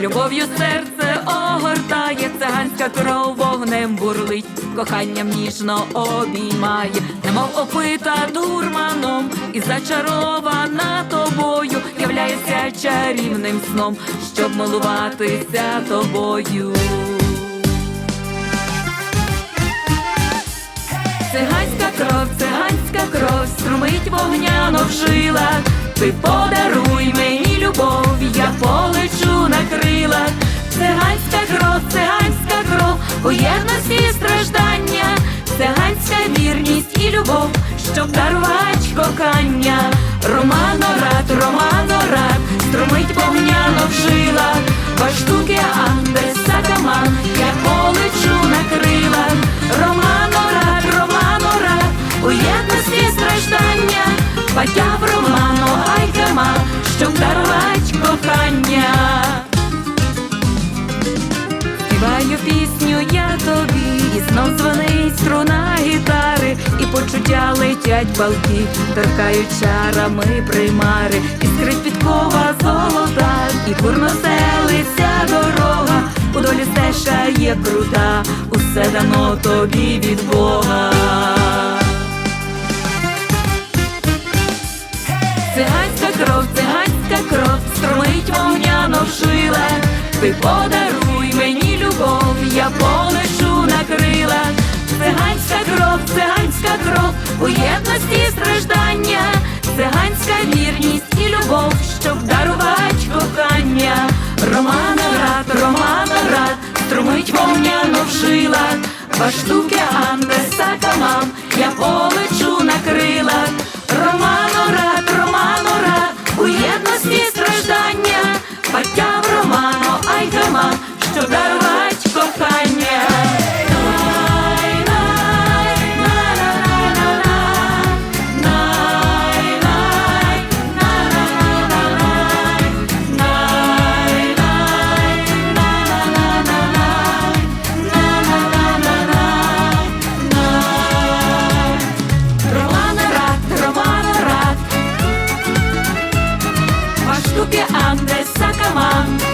любов'ю серце огортає, циганська кров вогнем бурлить, коханням ніжно обіймає, немов опита дурманом, і зачарована тобою, являється чарівним сном, щоб милуватися тобою. Циганська кров, циганська кров, струмить вогняно в жилах. Ти подаруй любов, щоб дарувати кохання. Романо-рад, романо-рад, струмить вогняно в жилах. Баштуки Андес Сакаман, я полечу на крилах. Романо-рад, романо-рад, у єдності страждання, Батяв романо, айкама, щоб дарувати кохання. Співаю пісню я тобі, і знов дзвонить струна гітари, і почуття летять балки, торкають чарами примари, іскрить підкова золота, і бурно селиться дорога, у долі стежка є крута, усе дано тобі від Бога. Циганська кров, циганська кров, струмить вогняно в жилах. Ти подаруй Романа рад, Романа рад, струмить вогняно в жилах. Баштуки Андеса камам, я полечу на крилах. Романо рад, Романо рад, у єдності страждання, Батяв Романо, айкама, що дарує Luke Andrés Sacamán.